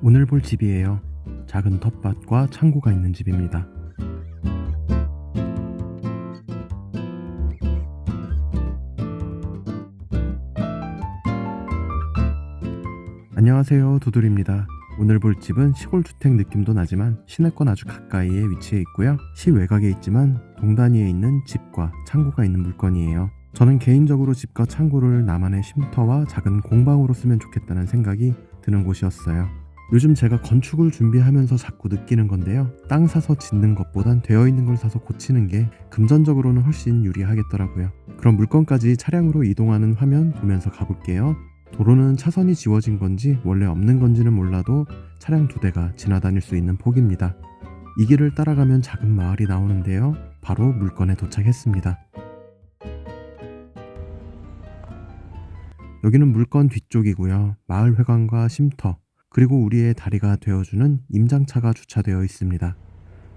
오늘 볼 집이에요. 작은 텃밭과 창고가 있는 집입니다. 안녕하세요. 두돌입니다. 오늘 볼 집은 시골 주택 느낌도 나지만 시내권 아주 가까이에 위치해 있고요. 시 외곽에 있지만 동단위에 있는 집과 창고가 있는 물건이에요. 저는 개인적으로 집과 창고를 나만의 쉼터와 작은 공방으로 쓰면 좋겠다는 생각이 드는 곳이었어요. 요즘 제가 건축을 준비하면서 자꾸 느끼는 건데요. 땅 사서 짓는 것보단 되어 있는 걸 사서 고치는 게 금전적으로는 훨씬 유리하겠더라고요. 그럼 물건까지 차량으로 이동하는 화면 보면서 가볼게요. 도로는 차선이 지워진 건지 원래 없는 건지는 몰라도 차량 두 대가 지나다닐 수 있는 폭입니다. 이 길을 따라가면 작은 마을이 나오는데요. 바로 물건에 도착했습니다. 여기는 물건 뒤쪽이고요. 마을 회관과 쉼터, 그리고 우리의 다리가 되어주는 임장차가 주차되어 있습니다.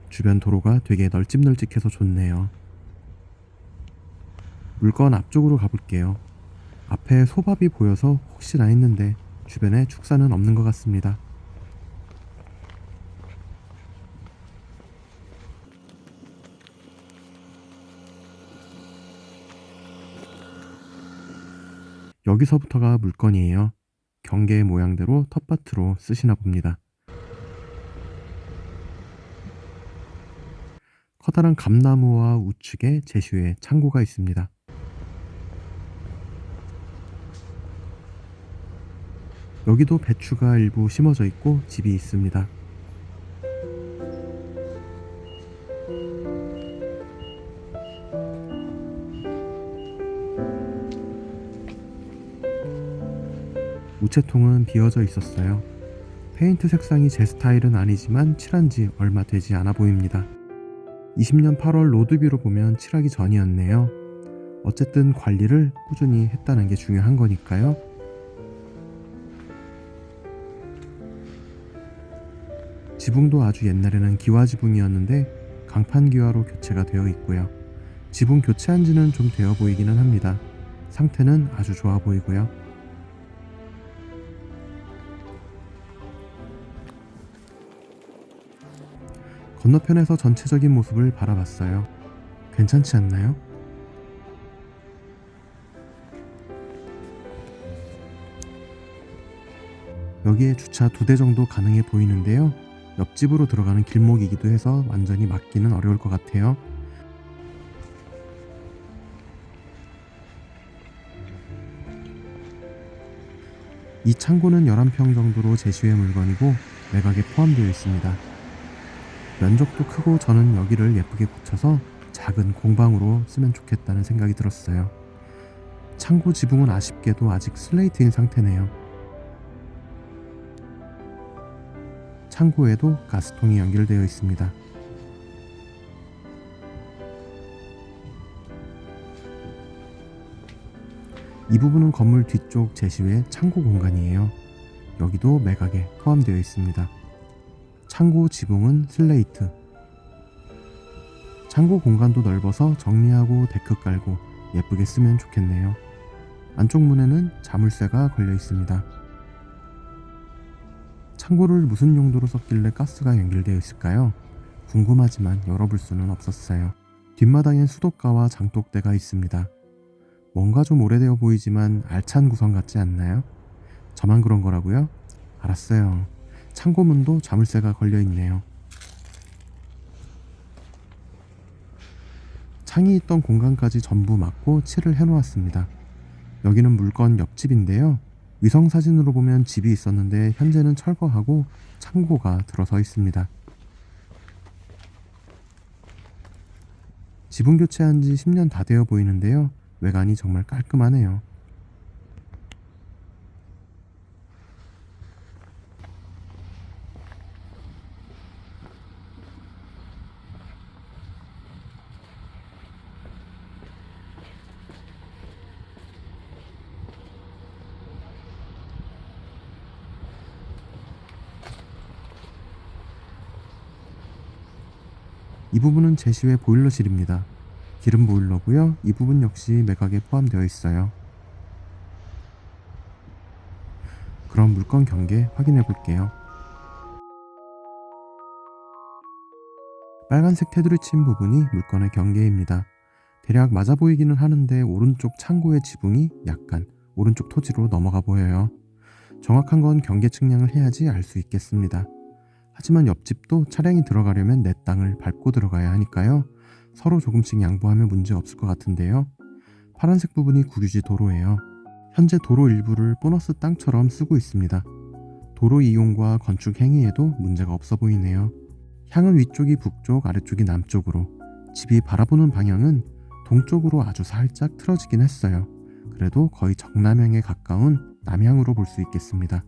주변 도로가 되게 널찍널찍해서 좋네요. 물건 앞쪽으로 가볼게요. 앞에 소밥이 보여서 혹시나 했는데 주변에 축사는 없는 것 같습니다. 여기서부터가 물건이에요. 경계의 모양대로 텃밭으로 쓰시나 봅니다. 커다란 감나무와 우측에 제슈의 창고가 있습니다. 여기도 배추가 일부 심어져 있고 집이 있습니다. 우체통은 비어져 있었어요. 페인트 색상이 제 스타일은 아니지만 칠한 지 얼마 되지 않아 보입니다. 20년 8월 로드뷰로 보면 칠하기 전이었네요. 어쨌든 관리를 꾸준히 했다는 게 중요한 거니까요. 지붕도 아주 옛날에는 기와 지붕이었는데 강판 기와로 교체가 되어 있고요. 지붕 교체한 지는 좀 되어 보이기는 합니다. 상태는 아주 좋아 보이고요. 건너편에서 전체적인 모습을 바라봤어요. 괜찮지 않나요? 여기에 주차 두 대 정도 가능해 보이는데요. 옆집으로 들어가는 길목이기도 해서 완전히 막기는 어려울 것 같아요. 이 창고는 11평 정도로 제시의 물건이고 매각에 포함되어 있습니다. 면적도 크고 저는 여기를 예쁘게 고쳐서 작은 공방으로 쓰면 좋겠다는 생각이 들었어요. 창고 지붕은 아쉽게도 아직 슬레이트인 상태네요. 창고에도 가스통이 연결되어 있습니다. 이 부분은 건물 뒤쪽 제시의 창고 공간이에요. 여기도 매각에 포함되어 있습니다. 창고 지붕은 슬레이트. 창고 공간도 넓어서 정리하고 데크 깔고 예쁘게 쓰면 좋겠네요. 안쪽 문에는 자물쇠가 걸려 있습니다. 창고를 무슨 용도로 썼길래 가스가 연결되어 있을까요? 궁금하지만 열어볼 수는 없었어요. 뒷마당엔 수도가와 장독대가 있습니다. 뭔가 좀 오래되어 보이지만 알찬 구성 같지 않나요? 저만 그런 거라고요? 알았어요. 창고문도 자물쇠가 걸려 있네요. 창이 있던 공간까지 전부 막고 칠을 해놓았습니다. 여기는 물건 옆집인데요. 위성 사진으로 보면 집이 있었는데 현재는 철거하고 창고가 들어서 있습니다. 지붕 교체한 지 10년 다 되어 보이는데요. 외관이 정말 깔끔하네요. 이 부분은 제시외 보일러실입니다. 기름 보일러고요. 이 부분 역시 매각에 포함되어 있어요. 그럼 물건 경계 확인해 볼게요. 빨간색 테두리 친 부분이 물건의 경계입니다. 대략 맞아 보이기는 하는데 오른쪽 창고의 지붕이 약간 오른쪽 토지로 넘어가 보여요. 정확한 건 경계 측량을 해야지 알 수 있겠습니다. 하지만 옆집도 차량이 들어가려면 내 땅을 밟고 들어가야 하니까요. 서로 조금씩 양보하면 문제 없을 것 같은데요. 파란색 부분이 국유지 도로예요. 현재 도로 일부를 보너스 땅처럼 쓰고 있습니다. 도로 이용과 건축 행위에도 문제가 없어 보이네요. 향은 위쪽이 북쪽, 아래쪽이 남쪽으로. 집이 바라보는 방향은 동쪽으로 아주 살짝 틀어지긴 했어요. 그래도 거의 정남향에 가까운 남향으로 볼 수 있겠습니다.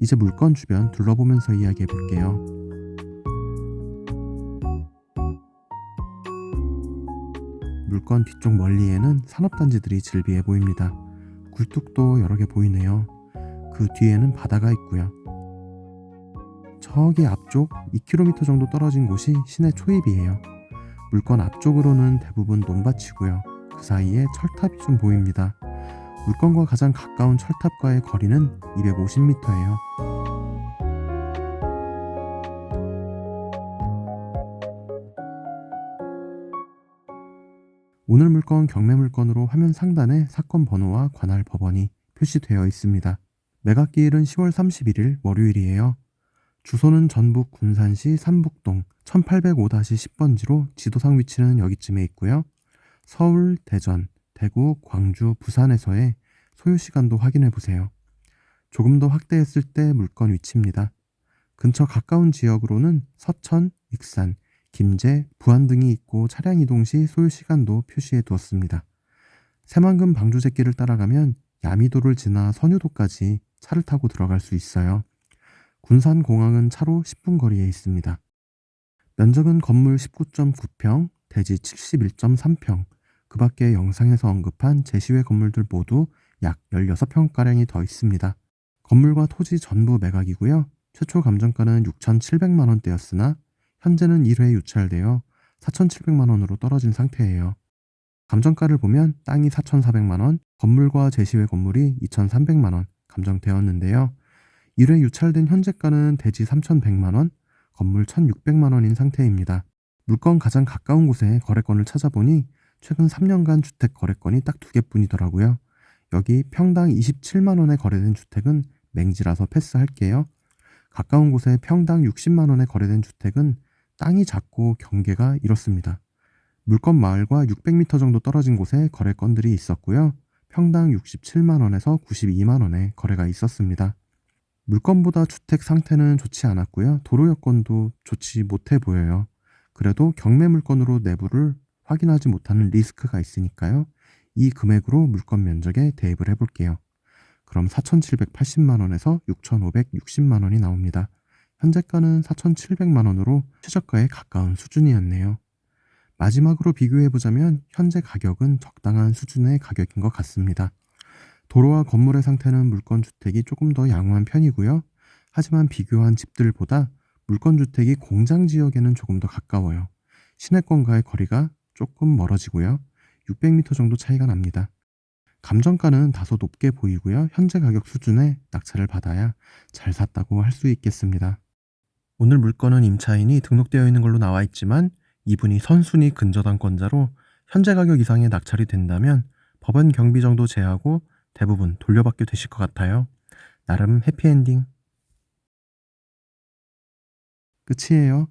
이제 물건 주변 둘러보면서 이야기해 볼게요. 물건 뒤쪽 멀리에는 산업단지들이 질비해 보입니다. 굴뚝도 여러 개 보이네요. 그 뒤에는 바다가 있고요. 저기 앞쪽 2km 정도 떨어진 곳이 시내 초입이에요. 물건 앞쪽으로는 대부분 논밭이고요. 그 사이에 철탑이 좀 보입니다. 물건과 가장 가까운 철탑과의 거리는 250m예요. 오늘 물건 경매 물건으로 화면 상단에 사건 번호와 관할 법원이 표시되어 있습니다. 매각기일은 10월 31일 월요일이에요. 주소는 전북 군산시 삼북동 1805-10번지로 지도상 위치는 여기쯤에 있고요. 서울, 대전, 대구, 광주, 부산에서의 소요 시간도 확인해 보세요. 조금 더 확대했을 때 물건 위치입니다. 근처 가까운 지역으로는 서천, 익산, 김제, 부안 등이 있고 차량 이동 시 소요 시간도 표시해 두었습니다. 새만금 방조제길을 따라가면 야미도를 지나 선유도까지 차를 타고 들어갈 수 있어요. 군산공항은 차로 10분 거리에 있습니다. 면적은 건물 19.9평, 대지 71.3평, 그 밖에 영상에서 언급한 제시외 건물들 모두 약 16평가량이 더 있습니다. 건물과 토지 전부 매각이고요. 최초 감정가는 6,700만원대였으나 현재는 1회 유찰되어 4,700만원으로 떨어진 상태예요. 감정가를 보면 땅이 4,400만원, 건물과 제시외 건물이 2,300만원 감정되었는데요. 1회 유찰된 현재가는 대지 3,100만원, 건물 1,600만원인 상태입니다. 물건 가장 가까운 곳에 거래건을 찾아보니 최근 3년간 주택 거래건이 딱 두 개뿐이더라고요. 여기 평당 27만 원에 거래된 주택은 맹지라서 패스할게요. 가까운 곳에 평당 60만 원에 거래된 주택은 땅이 작고 경계가 이렇습니다. 물건 마을과 600m 정도 떨어진 곳에 거래건들이 있었고요. 평당 67만 원에서 92만원에 거래가 있었습니다. 물건보다 주택 상태는 좋지 않았고요. 도로 여건도 좋지 못해 보여요. 그래도 경매 물건으로 내부를 확인하지 못하는 리스크가 있으니까요. 이 금액으로 물건 면적에 대입을 해볼게요. 그럼 4,780만원에서 6,560만원이 나옵니다. 현재가는 4,700만원으로 최저가에 가까운 수준이었네요. 마지막으로 비교해보자면 현재 가격은 적당한 수준의 가격인 것 같습니다. 도로와 건물의 상태는 물건 주택이 조금 더 양호한 편이고요. 하지만 비교한 집들보다 물건 주택이 공장 지역에는 조금 더 가까워요. 시내권과의 거리가 조금 멀어지고요. 600m 정도 차이가 납니다. 감정가는 다소 높게 보이고요. 현재 가격 수준에 낙찰을 받아야 잘 샀다고 할 수 있겠습니다. 오늘 물건은 임차인이 등록되어 있는 걸로 나와 있지만 이분이 선순위 근저당권자로 현재 가격 이상의 낙찰이 된다면 법원 경비 정도 제하고 대부분 돌려받게 되실 것 같아요. 나름 해피엔딩. 끝이에요.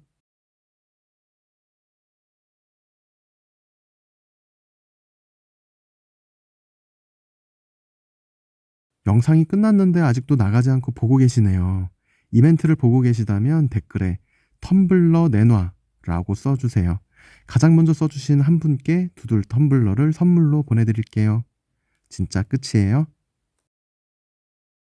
영상이 끝났는데 아직도 나가지 않고 보고 계시네요. 이벤트를 보고 계시다면 댓글에 텀블러 내놔 라고 써주세요. 가장 먼저 써주신 한 분께 두들 텀블러를 선물로 보내드릴게요. 진짜 끝이에요.